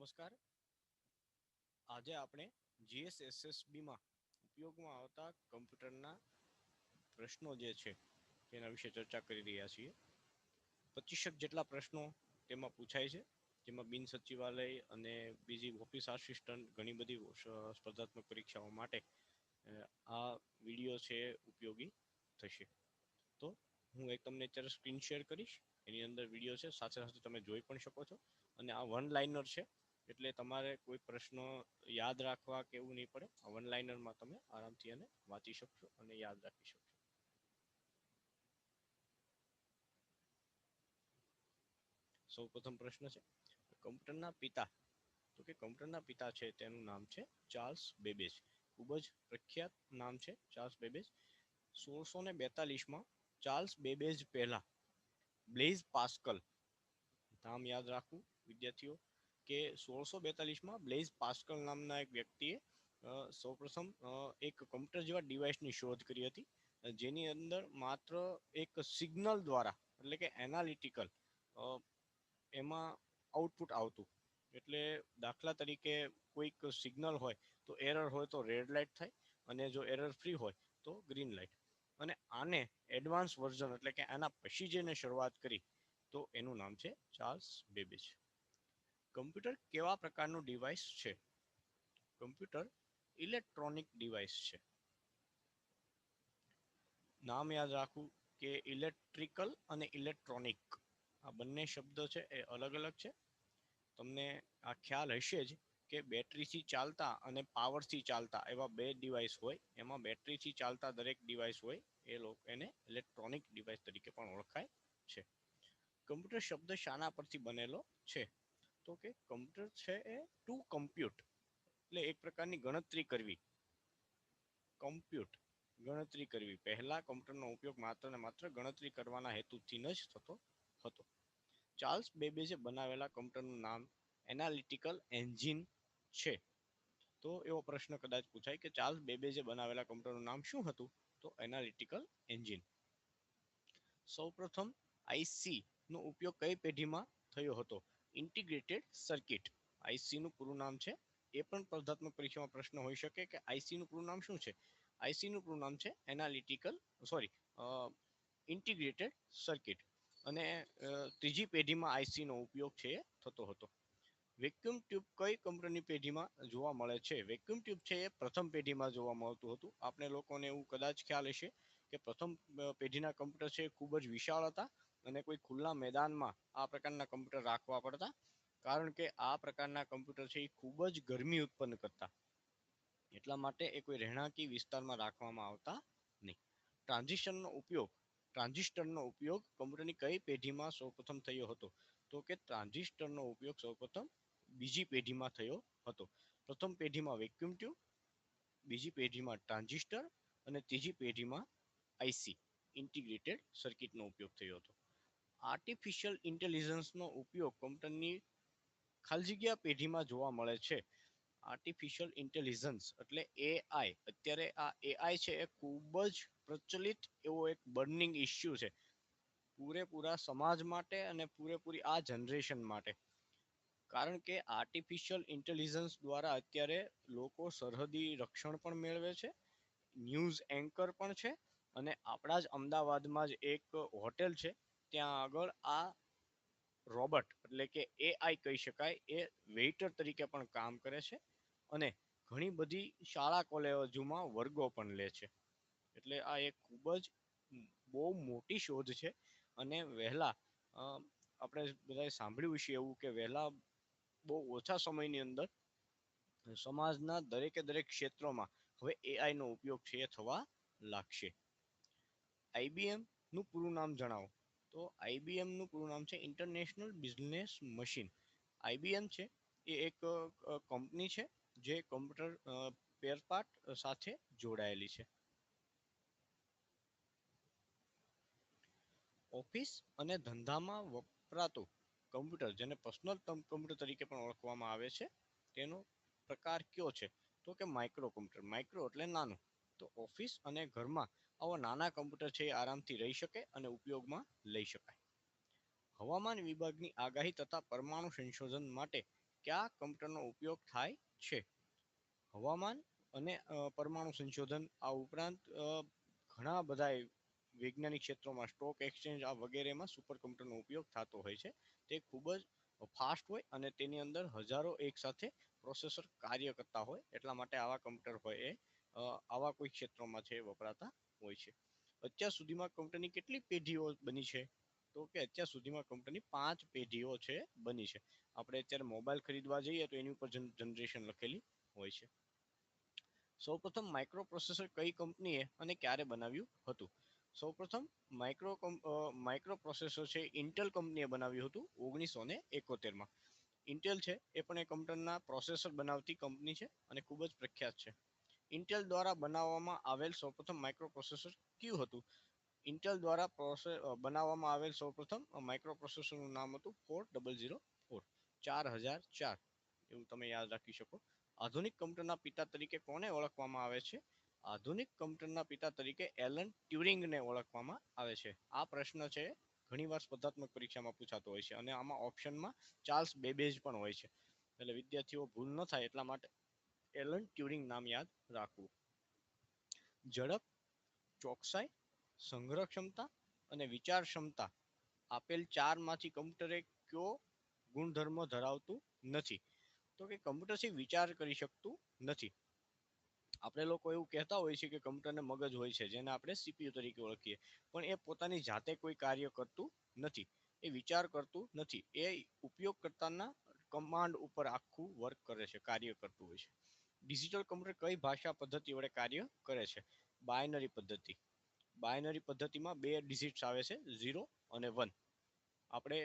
નમસ્કાર. આજે આપણે જીએસએસએસબીમાં ઉપયોગમાં આવતા કમ્પ્યુટરના પ્રશ્નો જે છે, તેના વિશે ચર્ચા કરી રહ્યા છીએ. પચીસક જેટલા પ્રશ્નો તેમાં પૂછાય છે, જેમાં બિન સચિવાલય અને બીજી ઓફિસ આસિસ્ટન્ટ ઘણી બધી સ્પર્ધાત્મક પરીક્ષાઓ માટે આ વીડિયો છે ઉપયોગી થશે. તો હું એક તમને અત્યારે સ્ક્રીન શેર કરીશ. એની અંદર વીડિયો છે, સાથે સાથે તમે જોઈ પણ શકો છો. અને આ વન લાઇનર છે એટલે તમારે કોઈ પ્રશ્નો યાદ રાખવા કે એવું નહીં પડે. વન લાઇનરમાં તમે આરામથી એને વાંચી શકશો અને યાદ રાખી શકશો. સૌ પ્રથમ પ્રશ્ન છે, કમ્પ્યુટરના પિતા, તો કે કમ્પ્યુટરના પિતા છે તેનું નામ છે ચાર્લ્સ બેબેજ. ખૂબ જ પ્રખ્યાત નામ છે ચાર્લ્સ બેબેજ. સોળસો ને બેતાલીસમાં ચાર્લ્સ બેબેજ પહેલા બ્લેઝ પાસ્કલ, નામ યાદ રાખવું, વિદ્યાર્થીઓ કે સોળસો બેતાલીસમાં બ્લેઝ પાસ્કલ નામના એક વ્યક્તિએ સૌપ્રથમ એક કમ્પ્યુટર જેવા ડિવાઇસની શોધ કરી હતી. જેની અંદર માત્ર એક સિગ્નલ દ્વારા, એટલે કે એનાલિટિકલ એમાં આઉટપુટ આવતું. એટલે દાખલા તરીકે કોઈક સિગ્નલ હોય તો એરર હોય તો રેડ લાઇટ થાય અને જો એરર ફ્રી હોય તો ગ્રીન લાઇટ. અને આને એડવાન્સ વર્ઝન એટલે કે આના પછી જેને શરૂઆત કરી, તો એનું નામ છે ચાર્લ્સ બેબેજ. કમ્પ્યુટર કેવા પ્રકારનું ડિવાઇસ છે? કમ્પ્યુટર ઇલેક્ટ્રોનિક ડિવાઇસ છે. નામ યાદ રાખવું કે ઇલેક્ટ્રિકલ અને ઇલેક્ટ્રોનિક આ બંને શબ્દો છે, એ અલગ અલગ છે. તમને આ ખ્યાલ હશે જ કે બેટરીથી ચાલતા અને પાવરથી ચાલતા એવા બે ડિવાઇસ હોય, એમાં બેટરીથી ચાલતા દરેક ડિવાઇસ હોય, એ લોકો એને ઇલેક્ટ્રોનિક ડિવાઇસ તરીકે પણ ઓળખાય છે. કમ્પ્યુટર શબ્દ શાના પરથી બનેલો છે. તો કે કમ્પ્યુટર છે એ ટુ કમ્પ્યુટ એટલે એક પ્રકારની ગણતરી કરવી. કમ્પ્યુટ ગણતરી કરવી. પહેલા કમ્પ્યુટરનો ઉપયોગ માત્ર ને માત્ર ગણતરી કરવાના હેતુથી જ થતો હતો. ચાર્લ્સ બેબેજે બનાવેલા કમ્પ્યુટરનું નામ એનાલિટિકલ એન્જિન છે. તો એવો પ્રશ્ન કદાચ પૂછાય કે ચાર્લ્સ બેબેજે બનાવેલા કમ્પ્યુટરનું નામ શું હતું? તો એનાલિટિકલ એન્જિન. સૌપ્રથમ આઈસી નો ઉપયોગ કઈ પેઢીમાં થયો હતો? Integrated circuit. આઈસીનું પૂરું નામ છે. એ પણ સ્પર્ધાત્મક પરીક્ષામાં પ્રશ્ન હોઈ શકે કે આઈસીનું પૂરું નામ શું છે? આઈસીનું પૂરું નામ છે એનાલિટિકલ, સોરી ઇન્ટિગ્રેટેડ સર્કિટ. અને ત્રીજી પેઢીમાં આઈસીનો ઉપયોગ છે થતો હતો. વેક્યુમ ટ્યુબ કઈ કંપનીની પેઢીમાં જોવા મળે છે? વેક્યુમ ટ્યુબ છે એ પ્રથમ પેઢીમાં જોવા મળતું હતું. આપણે લોકોને એવું કદાચ ખ્યાલ હશે કે પ્રથમ પેઢીના કમ્પ્યુટર છે ખૂબ જ વિશાળ હતા. અને કોઈ ખુલ્લા મેદાનમાં આ પ્રકારના કમ્પ્યુટર રાખવા પડતા, કારણ કે આ પ્રકારના કમ્પ્યુટર છે એ ખૂબ જ ગરમી ઉત્પન્ન કરતા. એટલા માટે એ કોઈ રહેણાંકી વિસ્તારમાં રાખવામાં આવતા નહીં. ટ્રાન્ઝિસ્ટરનો ઉપયોગ ટ્રાન્ઝિસ્ટરનો ઉપયોગ કમ્પ્યુટરની કઈ પેઢીમાં સૌપ્રથમ થયો હતો? તો કે ટ્રાન્ઝિસ્ટરનો ઉપયોગ સૌપ્રથમ બીજી પેઢીમાં થયો હતો. પ્રથમ પેઢીમાં વેક્યુમ ટ્યુબ બીજી પેઢીમાં ટ્રાન્ઝિસ્ટર અને ત્રીજી પેઢીમાં આઈસી ઇન્ટિગ્રેટેડ સર્કિટનો ઉપયોગ થયો હતો. આર્ટિફિશિયલ ઇન્ટેલિજન્સનો ઉપયોગ કમ્પ્યુટરની ખાલી જગ્યા પેઢીમાં જોવા મળે છે. આર્ટિફિશિયલ ઇન્ટેલિજન્સ એટલે એઆઈ અત્યારે આ એઆઈ છે એ ખૂબ જ પ્રચલિત એવો એક બર્નિંગ ઇસ્યુ છે. પૂરેપૂરા સમાજ માટે અને પૂરેપૂરી આ જનરેશન માટે. કારણ કે આર્ટિફિશિયલ ઇન્ટેલિજન્સ દ્વારા અત્યારે લોકો સરહદી રક્ષણ પણ મેળવે છે ન્યૂઝ એન્કર પણ છે અને આપણા જ અમદાવાદમાં જ એક હોટેલ છે. ત્યાં આગળ આ રોબોટ એટલે કે એઆઈ કહી શકાય, એ વેઇટર તરીકે પણ કામ કરે છે અને ઘણી બધી શાળા કોલેજોમાં વર્ગો પણ લે છે. એટલે આ એક ખૂબ જ બહુ મોટી શોધ છે અને વહેલા આપણે બધાએ સાંભળ્યું છે એવું કે વહેલા બહુ ઓછા સમયની અંદર સમાજના દરેકે દરેક ક્ષેત્રોમાં હવે એઆઈનો ઉપયોગ છે એ થવા લાગશે. આઈબીએમનું પૂરું નામ જણાવો. તો આઈબીએમનું પૂરું નામ છે ઇન્ટરનેશનલ બિઝનેસ મશીન આઈબીએમ છે, એ એક કંપની છે, જે કમ્પ્યુટર પેરપાર્ટ સાથે જોડાયેલી છે. ઓફિસ અને ધંધામાં વપરાતું કમ્પ્યુટર જેને પર્સનલ કમ્પ્યુટર તરીકે પણ ઓળખવામાં આવે છે, તેનો પ્રકાર કયો છે? તો કે માઇક્રો કમ્પ્યુટર માઇક્રો એટલે નાનું. તો ઓફિસ અને ઘરમાં આવા નાના કમ્પ્યુટર છે એ આરામથી રહી શકે અને ઉપયોગમાં લઈ શકાય. હવામાન વિભાગની આગાહી તથા પરમાણુ સંશોધન માટે કયા કમ્પ્યુટરનો ઉપયોગ થાય છે? હવામાન અને પરમાણુ સંશોધન આ ઉપરાંત ઘણા બધા વૈજ્ઞાનિક ક્ષેત્રોમાં સ્ટોક એક્સચેન્જ આ વગેરેમાં સુપર કમ્પ્યુટરનો ઉપયોગ થતો હોય છે. તે ખૂબ જ ફાસ્ટ હોય અને તેની અંદર હજારો એક સાથે પ્રોસેસર કાર્ય કરતા હોય. એટલા માટે આવા કમ્પ્યુટર હોય એ આવા કોઈ ક્ષેત્રોમાં છે વપરાતા હોય છે. અત્યાર સુધીમાં કંપનીની કેટલી પેઢીઓ બની છે? તો કે અત્યાર સુધીમાં કમ્પ્યુટરની પાંચ પેઢીઓ છે બની છે. આપણે અત્યારે મોબાઈલ ખરીદવા જઈએ તો એની ઉપર જનરેશન લખેલી હોય છે. સૌપ્રથમ માઇક્રો પ્રોસેસર કઈ કંપનીએ અને ક્યારે બનાવ્યું હતું? સૌપ્રથમ માઇક્રો માઇક્રો પ્રોસેસર છે ઇન્ટેલ કંપનીએ બનાવ્યું હતું ઓગણીસો ને એકોતેરમાં. ઇન્ટેલ છે એ પણ એ કંપનીના પ્રોસેસર બનાવતી કંપની છે અને ખૂબ જ પ્રખ્યાત છે. ઇન્ટેલ દ્વારા બનાવવામાં આવેલ સૌપ્રથમ માઇક્રો પ્રોસેસર કયું હતું? ઇન્ટેલ દ્વારા પ્રોસે બનાવવામાં આવેલ સૌપ્રથમ માઇક્રો પ્રોસેસરનું નામ હતું ફોર ડબલ ઝીરો ફોર ચાર હજાર ચાર. એવું તમે યાદ રાખી શકો. આધુનિક કમ્પ્યુટરના પિતા તરીકે કોને ઓળખવામાં આવે છે? આધુનિક કમ્પ્યુટરના પિતા તરીકે એલન ટ્યુરિંગને ઓળખવામાં આવે છે. આ પ્રશ્ન છે, ઘણીવાર સ્પર્ધાત્મક પરીક્ષામાં પૂછાતો હોય છે અને આમાં ઓપ્શનમાં ચાર્લ્સ બેબેજ પણ હોય છે. એટલે વિદ્યાર્થીઓ ભૂલ ન થાય એટલા માટે એલન ટ્યુરિંગ નામ યાદ રાખવું. ઝડપ, ચોકસાઈ સંગ્રહ ક્ષમતા અને વિચાર ક્ષમતા આપેલ ચારમાંથી કમ્પ્યુટરે કયો ગુણધર્મ ધરાવતું નથી? તો કે કમ્પ્યુટરથી વિચાર કરી શકતું નથી. આપણે લોકો એવું કહેતા હોય છે કે કમ્પ્યુટરને મગજ હોય છે, જેને આપણે સીપીયુ તરીકે ઓળખીએ. પણ એ પોતાની જાતે કોઈ કાર્ય કરતું નથી, એ વિચાર કરતું નથી. એ ઉપયોગકર્તાના કમાન્ડ ઉપર આખું વર્ક કરે છે, કાર્ય કરતું હોય છે. ડિજિટલ કમ્પ્યુટર કઈ ભાષા પદ્ધતિ વડે કાર્ય કરે છે? બાયનરી પદ્ધતિ. બાયનરી પદ્ધતિમાં બે ડિજિટ્સ આવે છે ઝીરો અને વન આપણે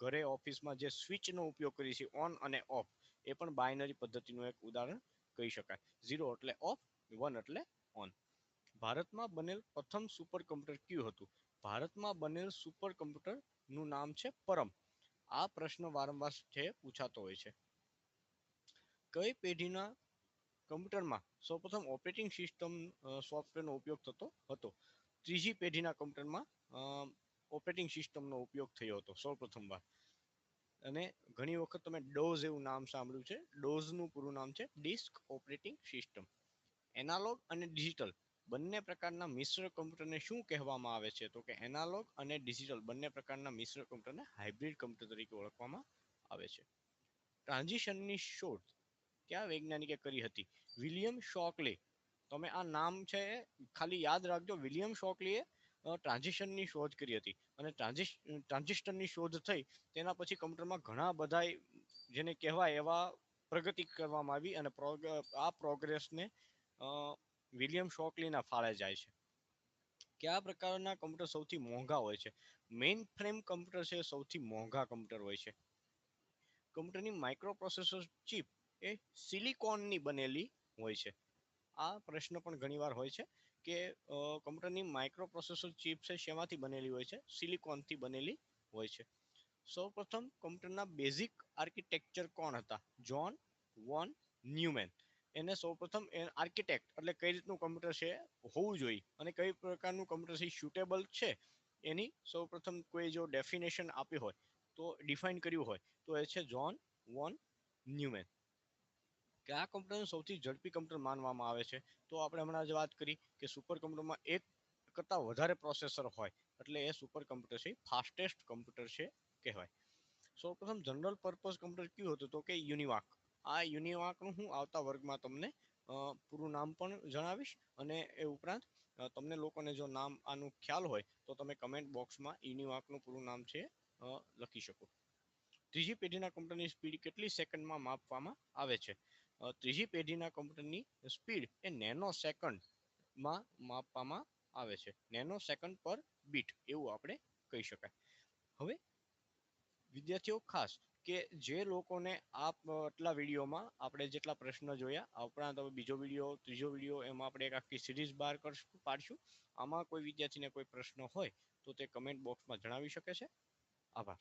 ઘરે ઓફિસમાં જે સ્વિચનો ઉપયોગ કરીએ છીએ ઓન અને ઓફ એ પણ બાયનરી પદ્ધતિનું એક ઉદાહરણ કહી શકાય. ઝીરો એટલે ઓફ વન એટલે ઓન ભારતમાં બનેલ પ્રથમ સુપર કમ્પ્યુટર કયું હતું? ભારતમાં બનેલ સુપર કમ્પ્યુટરનું નામ છે પરમ. આ પ્રશ્ન વારંવાર છે, પૂછાતો હોય છે. કઈ પેઢીના કમ્પ્યુટરમાં સૌપ્રથમ ઓપરેટિંગ સિસ્ટમ સોફ્ટવેરનો ઉપયોગ થતો હતો? ત્રીજી પેઢીના કમ્પ્યુટરમાં ઓપરેટિંગ સિસ્ટમનો ઉપયોગ થયો હતો સૌપ્રથમ વાર અને ઘણી વખત તમે ડોઝ એવું નામ સાંભળ્યું છે. ડોઝનું પૂરું નામ છે ડિસ્ક ઓપરેટિંગ સિસ્ટમ. એનાલોગ અને ડિજિટલ બંને પ્રકારના મિશ્ર કમ્પ્યુટરને શું કહેવામાં આવે છે? તો કે એનાલોગ અને ડિજિટલ બંને પ્રકારના મિશ્ર કમ્પ્યુટરને હાઇબ્રિડ કમ્પ્યુટર તરીકે ઓળખવામાં આવે છે. ટ્રાન્ઝિશનની શોધ કયા વૈજ્ઞાનિકે કરી હતી? William Shockley. તમે આ નામ છે, ખાલી યાદ રાખજો, વિલિયમ શોકલીએ ટ્રાન્ઝિશનની શોધ કરી હતી. અને ટ્રાન્ઝિસ્ટરની શોધ થઈ, તેના પછી કમ્પ્યુટરમાં ઘણા બધા જેને કહેવાય એવા પ્રગતિ કરવામાં આવી અને આ પ્રોગ્રેસને વિલિયમ શોકલીના ફાળે જાય છે. કયા પ્રકારના કમ્પ્યુટર સૌથી મોંઘા હોય છે? મેઇન ફ્રેમ કમ્પ્યુટર છે, સૌથી મોંઘા કમ્પ્યુટર હોય છે. કમ્પ્યુટરની માઇક્રો પ્રોસેસર ચિપ એ સિલિકોનની બનેલી હોય છે. આ પ્રશ્ન પણ ઘણીવાર હોય છે કે કમ્પ્યુટરની માઇક્રો પ્રોસેસર ચિપ છે, શેમાંથી બનેલી હોય છે? સિલિકોનથી બનેલી હોય છે. સૌપ્રથમ કમ્પ્યુટરના બેઝિક આર્કિટેક્ચર કોણ હતા? John von Neumann. એને સૌપ્રથમ આર્કિટેક્ટ એટલે કઈ રીતનું કમ્પ્યુટર છે? હોવું જોઈએ. અને કઈ પ્રકારનું કમ્પ્યુટર છે? સ્યુટેબલ છે? એની સૌપ્રથમ કોઈ જો ડેફિનેશન આપી હોય, તો ડિફાઇન કર્યું હોય, તો એ છે જોન વોન ન્યુમેન. કે આ કમ્પ્યુટરને સૌથી ઝડપી કમ્પ્યુટર માનવામાં આવે છે. તો આપણે હમણાં જ વાત કરી કે સુપર કમ્પ્યુટરમાં એક કરતાં વધારે પ્રોસેસર હોય, એટલે એ સુપર કમ્પ્યુટર છે ફાસ્ટેસ્ટ કમ્પ્યુટર છે કહેવાય. સૌપ્રથમ જનરલ પર્પઝ કમ્પ્યુટર કયું હતું તો કે યુનિવાક આ યુનિવાકનું હું આવતા વર્ગમાં તમને પૂરું નામ પણ જણાવીશ અને એ ઉપરાંત તમને લોકોને જો નામ આનું ખ્યાલ હોય તો તમે કમેન્ટ બોક્સમાં યુનિવાકનું પૂરું નામ છે લખી શકો. ત્રીજી પેઢીના કમ્પ્યુટરની સ્પીડ કેટલી સેકન્ડમાં માપવામાં આવે છે? ત્રીજી પેઢીના કમ્પ્યુટરની સ્પીડ એ નેનો સેકન્ડમાં માપવામાં આવે છે. નેનો સેકન્ડ પર બીટ એવું આપણે કહી શકાય. હવે વિદ્યાર્થીઓ ખાસ કે જે લોકોને આટલા વિડીયોમાં આપણે જેટલા પ્રશ્ન જોયા ઉપરાંત હવે બીજો વીડિયો, ત્રીજો વીડિયો એમાં આપણે એક આખી સિરીઝ બહાર કરશું, પાડશું. આમાં કોઈ વિદ્યાર્થીને કોઈ પ્રશ્ન હોય તો તે કમેન્ટ બોક્સમાં જણાવી શકે છે. આભાર.